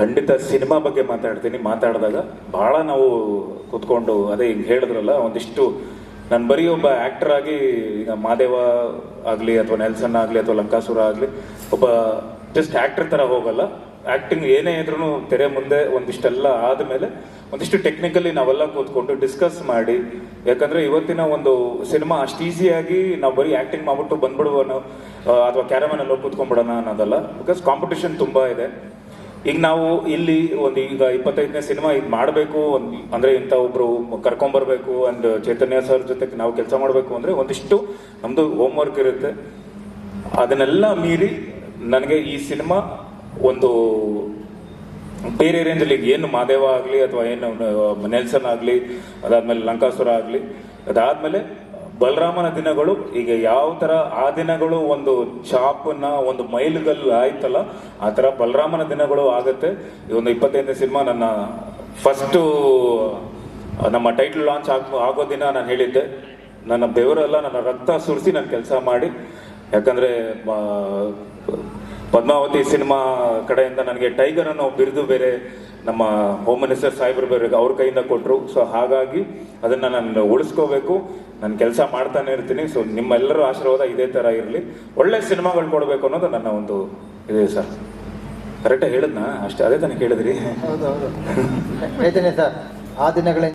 ಖಂಡಿತ ಸಿನಿಮಾ ಬಗ್ಗೆ ಮಾತಾಡ್ತೀನಿ. ಮಾತಾಡಿದಾಗ ಬಹಳ ನಾವು ಕುತ್ಕೊಂಡು ಅದೇ ಹಿಂಗೆ ಹೇಳಿದ್ರಲ್ಲ, ಒಂದಿಷ್ಟು ನಾನು ಬರೀ ಒಬ್ಬ ಆಕ್ಟರ್ ಆಗಿ ಈಗ ಮಾದೇವ ಆಗಲಿ ಅಥವಾ ನೆಲ್ಸನ್ ಆಗಲಿ ಅಥವಾ ಲಂಕಾಸುರ ಆಗಲಿ, ಒಬ್ಬ ಜಸ್ಟ್ ಆಕ್ಟರ್ ತರ ಹೋಗಲ್ಲ. ಆ್ಯಕ್ಟಿಂಗ್ ಏನೇ ಇದ್ರೂ ತೆರೆ ಮುಂದೆ ಒಂದಿಷ್ಟೆಲ್ಲ ಆದಮೇಲೆ ಒಂದಿಷ್ಟು ಟೆಕ್ನಿಕಲಿ ನಾವೆಲ್ಲ ಕೂತ್ಕೊಂಡು ಡಿಸ್ಕಸ್ ಮಾಡಿ, ಯಾಕಂದ್ರೆ ಇವತ್ತಿನ ಒಂದು ಸಿನಿಮಾ ಅಷ್ಟು ಈಸಿಯಾಗಿ ನಾವು ಬರೀ ಆ್ಯಕ್ಟಿಂಗ್ ಮಾಡ್ಬಿಟ್ಟು ಬಂದ್ಬಿಡುವನು ಅಥವಾ ಕ್ಯಾರಮನ್ ಅಲ್ಲಿ ಹೋಗಿ ಕೂತ್ಕೊಂಡ್ಬಿಡೋಣ ಅನ್ನೋದಲ್ಲ. ಬಿಕಾಸ್ ಕಾಂಪಿಟೇಷನ್ ತುಂಬಾ ಇದೆ. ಈಗ ನಾವು ಇಲ್ಲಿ ಒಂದು ಈಗ ಇಪ್ಪತ್ತೈದನೇ ಸಿನಿಮಾ ಇದು ಮಾಡಬೇಕು ಅಂದ್ರೆ ಇಂಥ ಒಬ್ರು ಕರ್ಕೊಂಬರ್ಬೇಕು ಅಂಡ್ ಚೈತನ್ಯ ಸರ್ ಜೊತೆ ನಾವು ಕೆಲಸ ಮಾಡಬೇಕು ಅಂದ್ರೆ ಒಂದಿಷ್ಟು ನಮ್ದು ಹೋಮ್ ವರ್ಕ್ ಇರುತ್ತೆ. ಅದನ್ನೆಲ್ಲ ಮೀರಿ ನನಗೆ ಈ ಸಿನಿಮಾ ಒಂದು ಬೇರೆ ರೇಂಜಲ್ಲಿ ಏನು ಮಾದೇವ ಆಗಲಿ ಅಥವಾ ಏನು ನೆಲ್ಸನ್ ಆಗಲಿ, ಅದಾದ್ಮೇಲೆ ಲಂಕಾಸುರ ಆಗಲಿ, ಅದಾದ್ಮೇಲೆ ಬಲರಾಮನ ದಿನಗಳು, ಈಗ ಯಾವ ತರ ಆ ದಿನಗಳು ಒಂದು ಚಾಪನ್ನ, ಒಂದು ಮೈಲುಗಲ್ಲು ಆಯ್ತಲ್ಲ, ಆ ತರ ಬಲರಾಮನ ದಿನಗಳು ಆಗುತ್ತೆ. ಈ ಒಂದು ಇಪ್ಪತ್ತೈದನೇ ಸಿನಿಮಾ ನನ್ನ ಫಸ್ಟು ನಮ್ಮ ಟೈಟಲ್ ಲಾಂಚ್ ಆಗೋ ಆಗೋ ದಿನ ನಾನು ಹೇಳಿದ್ದೆ. ನನ್ನ ಬೆವರೆಲ್ಲ ನನ್ನ ರಕ್ತ ಸುರಿಸಿ ನಾನು ಕೆಲಸ ಮಾಡಿ. ಯಾಕಂದ್ರೆ ಪದ್ಮಾವತಿ ಸಿನಿಮಾ ಕಡೆಯಿಂದ ನನಗೆ ಟೈಗರ್ ಅನ್ನೋ ಬಿರುದು ಬೇರೆ ನಮ್ಮ ಹೋಮ್ ಮಿನಿಸ್ಟರ್ ಸಾಹೇಬರು ಬೇರೆ ಅವ್ರ ಕೈಯಿಂದ ಕೊಟ್ಟರು ಸೊ ಹಾಗಾಗಿ ಅದನ್ನ ನಾನು ಉಳಿಸ್ಕೋಬೇಕು. ನಾನು ಕೆಲಸ ಮಾಡ್ತಾನೆ ಇರ್ತೀನಿ. ಸೊ ನಿಮ್ಮೆಲ್ಲರ ಆಶೀರ್ವಾದ ಇದೇ ತರ ಇರಲಿ. ಒಳ್ಳೆ ಸಿನಿಮಾಗಳು ಕೊಡಬೇಕು ಅನ್ನೋದು ನನ್ನ ಒಂದು ಇದೆ ಸರ್. ಕರೆಕ್ಟಾಗಿ ಹೇಳಿದ್ನಾ? ಅಷ್ಟೇ, ಅದೇ ತಾನೇ ಕೇಳಿದ್ರಿ ಸರ್. ಆ ದಿನಗಳ